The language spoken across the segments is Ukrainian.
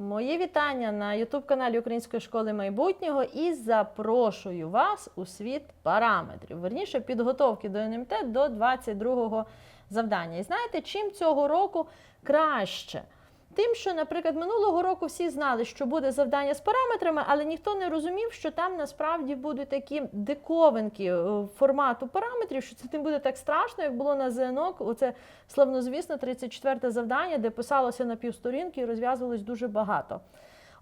Мої вітання на YouTube-каналі Української школи майбутнього і запрошую вас у світ параметрів. Верніше підготовки до НМТ до 22-го завдання. І знаєте, чим цього року краще? Тим, що, наприклад, минулого року всі знали, що буде завдання з параметрами, але ніхто не розумів, що там насправді будуть такі диковинки е, формату параметрів, що це не буде так страшно, як було на ЗНО. Оце славнозвісно 34 завдання, де писалося на півсторінки і розв'язувалось дуже багато.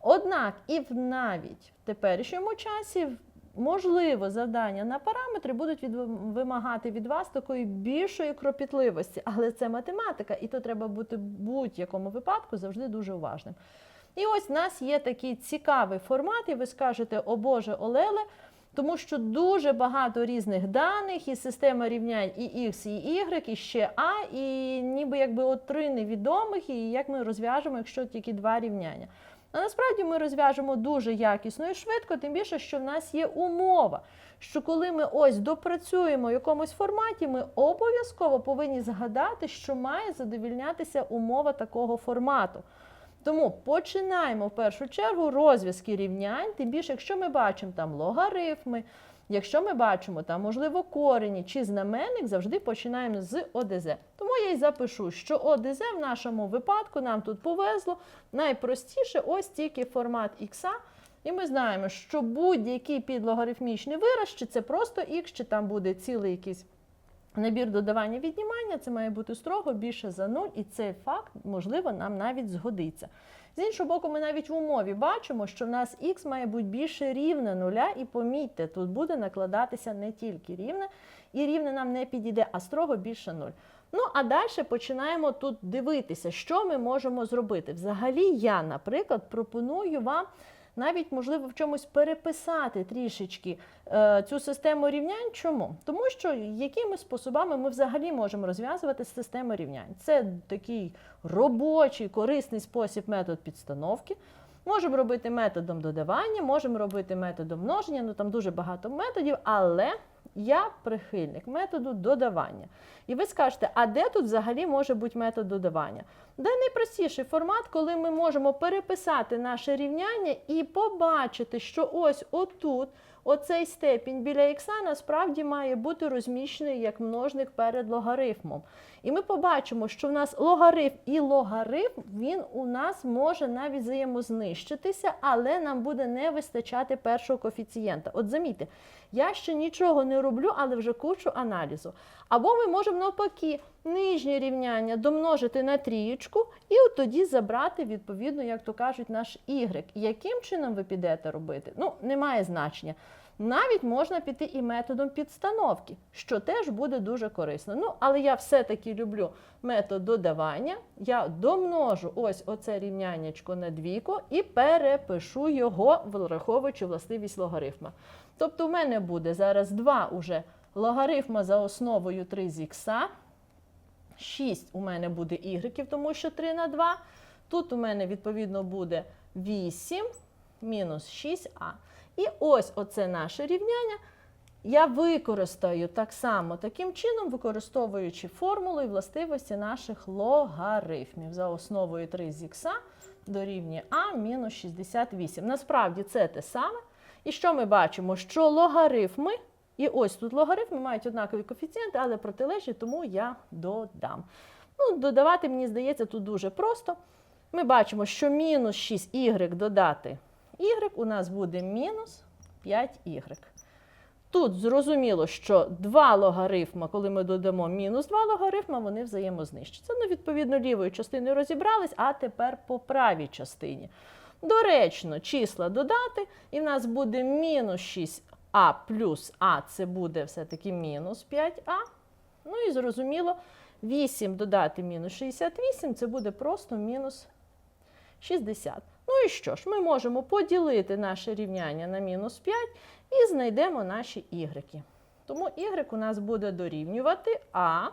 Однак і в навіть в теперішньому часі можливо завдання на параметри будуть вимагати від вас такої більшої кропітливості, але це математика, і то треба бути в будь-якому випадку завжди дуже уважним. І ось в нас є такий цікавий формат, і ви скажете, о Боже, Олеле, тому що дуже багато різних даних, і система рівнянь і X, і Y, і ще А, і ніби якби от три невідомих, і як ми розв'яжемо, якщо тільки два рівняння. А насправді ми розв'яжемо дуже якісно і швидко, тим більше, що в нас є умова, що коли ми ось допрацюємо в якомусь форматі, ми обов'язково повинні згадати, що має задовільнятися умова такого формату. Тому починаємо в першу чергу розв'язки рівнянь, тим більше, якщо ми бачимо там логарифми, якщо ми бачимо там, можливо, корені чи знаменник, завжди починаємо з ОДЗ. Тому я й запишу, що ОДЗ в нашому випадку нам тут повезло. Найпростіше ось тільки формат ікса. І ми знаємо, що будь-який підлогарифмічний вираз, чи це просто ікс, чи там буде цілий якийсь набір додавання віднімання, це має бути строго більше за 0, і цей факт, можливо, нам навіть згодиться. З іншого боку, ми навіть в умові бачимо, що в нас х має бути більше рівне нуля, і помітьте, тут буде накладатися не тільки рівне, і рівне нам не підійде, а строго більше 0. Ну, а далі починаємо тут дивитися, що ми можемо зробити. Взагалі, я, наприклад, пропоную вам навіть, можливо, в чомусь переписати трішечки е, цю систему рівнянь. Чому? Тому що якими способами ми взагалі можемо розв'язувати систему рівнянь. Це такий робочий, корисний спосіб метод підстановки. Можемо робити методом додавання, можемо робити методом множення, ну там дуже багато методів, але я прихильник методу додавання. І ви скажете, а де тут взагалі може бути метод додавання? Де найпростіший формат, коли ми можемо переписати наше рівняння і побачити, що ось отут, оцей степінь біля ікса насправді має бути розміщений як множник перед логарифмом. І ми побачимо, що в нас логарифм і логарифм, він у нас може навіть взаємознищитися, але нам буде не вистачати першого коефіцієнта. От замітьте, я ще нічого не роблю, але вже кучу аналізу. Або ми можемо навпаки нижнє рівняння домножити на трієчку і от тоді забрати, відповідно, як то кажуть, наш y. Яким чином ви підете робити? Ну, немає значення. Навіть можна піти і методом підстановки, що теж буде дуже корисно. Ну, але я все-таки люблю метод додавання. Я домножу ось оце рівняннячко на двійку і перепишу його, враховуючи властивість логарифма. Тобто, в мене буде зараз 2 уже логарифма за основою 3 з ікса. 6 у мене буде y, тому що 3 на 2. Тут у мене, відповідно, буде 8 мінус 6а. І ось оце наше рівняння. Я використаю так само таким чином, використовуючи формулу і властивості наших логарифмів за основою 3 з х дорівнює а мінус 68. Насправді це те саме. І що ми бачимо? Що логарифми, і ось тут логарифми мають однакові коефіцієнти, але протилежні, тому я додам. Ну, Додавати, мені здається, тут дуже просто. Ми бачимо, що мінус 6y додати y у нас буде мінус 5y. Тут зрозуміло, що два логарифма, коли ми додамо мінус 2 логарифма, вони взаємознищаться. Ну, відповідно, лівою частиною розібрались, а тепер по правій частині. Доречно, числа додати, і в нас буде мінус 6а плюс а, це буде все-таки мінус 5а. Ну і зрозуміло, 8 додати мінус 68, це буде просто мінус 60. Ну і що ж, ми можемо поділити наше рівняння на мінус 5 і знайдемо наші ігреки. Тому y у нас буде дорівнювати а.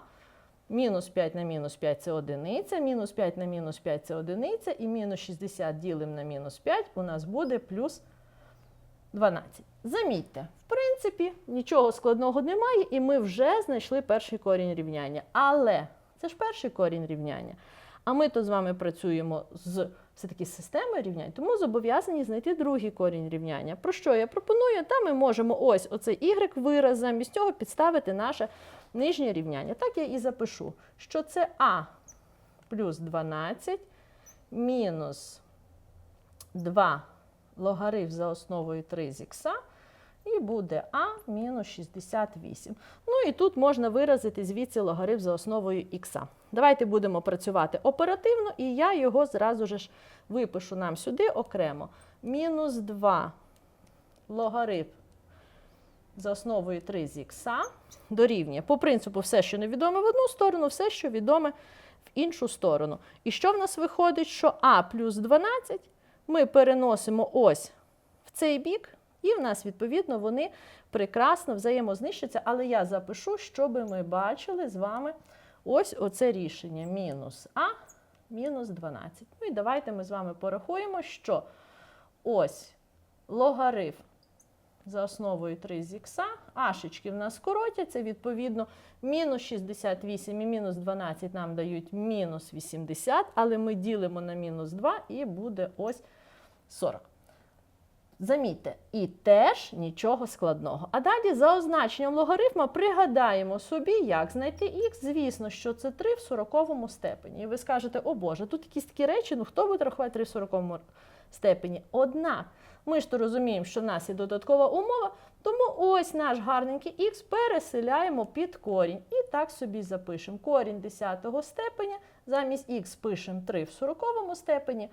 Мінус 5 на мінус 5 це одиниця, мінус 5 на мінус 5 це одиниця, і мінус 60 ділимо на мінус 5 у нас буде плюс 12. Замітьте, в принципі, нічого складного немає, і ми вже знайшли перший корінь рівняння. Але це ж перший корінь рівняння. А ми то з вами працюємо з все-таки системи рівнянь, тому зобов'язані знайти другий корінь рівняння. Про що я пропоную? Та ми можемо ось оцей y вираз, замість нього підставити наше нижнє рівняння. Так я і запишу, що це а плюс 12 мінус 2 логарифм за основою 3 з ікса, і буде а мінус 68. Ну і тут можна виразити звідси логарифм за основою ікса. Давайте будемо працювати оперативно, і я його зразу ж випишу нам сюди окремо. Мінус 2 логарифм за основою 3 з ікса дорівнює. По принципу, все, що невідоме в одну сторону, все, що відоме в іншу сторону. І що в нас виходить? Що а плюс 12 ми переносимо ось в цей бік, і в нас, відповідно, вони прекрасно взаємознищаться. Але я запишу, щоб ми бачили з вами ось оце рішення. Мінус А, мінус 12. Ну і давайте ми з вами порахуємо, що ось логарифм за основою 3 з ікса, ашечки в нас коротяться, відповідно, мінус 68 і мінус 12 нам дають мінус 80, але ми ділимо на мінус 2 і буде ось 40. Замітьте, і теж нічого складного. А далі за означенням логарифма пригадаємо собі, як знайти х. Звісно, що це 3 в 40 степені. І ви скажете, о Боже, тут якісь такі речі, ну хто буде рахувати 3 в 40 степені? Однак, ми ж то розуміємо, що в нас є додаткова умова, тому ось наш гарненький х переселяємо під корінь. І так собі запишемо. Корінь 10 степеня, замість х пишемо 3 в 40 степені.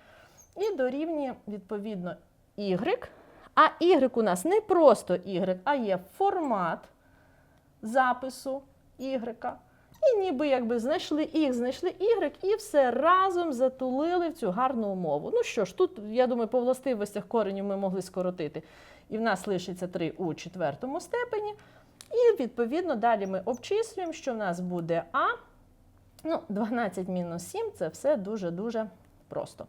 І дорівнює, відповідно, y. А y у нас не просто y, а є формат запису y. І ніби якби знайшли x, знайшли y, і все разом затулили в цю гарну умову. Ну що ж, тут, я думаю, по властивостях коренів ми могли скоротити. І в нас лишиться 3 у четвертому степені. І, відповідно, далі ми обчислюємо, що в нас буде А. Ну, 12 мінус 7 це все дуже-дуже просто.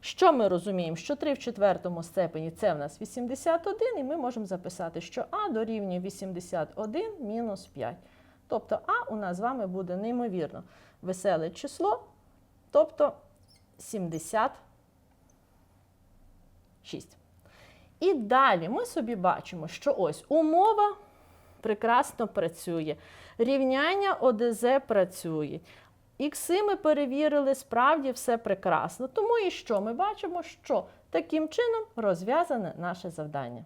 Що ми розуміємо? Що 3 в четвертому степені це в нас 81, і ми можемо записати, що А дорівнює 81 мінус 5. Тобто А у нас з вами буде неймовірно веселе число, тобто 76. І далі ми собі бачимо, що ось умова прекрасно працює, рівняння ОДЗ працює. Ікси ми перевірили, справді все прекрасно. Тому і що ми бачимо, що таким чином розв'язане наше завдання.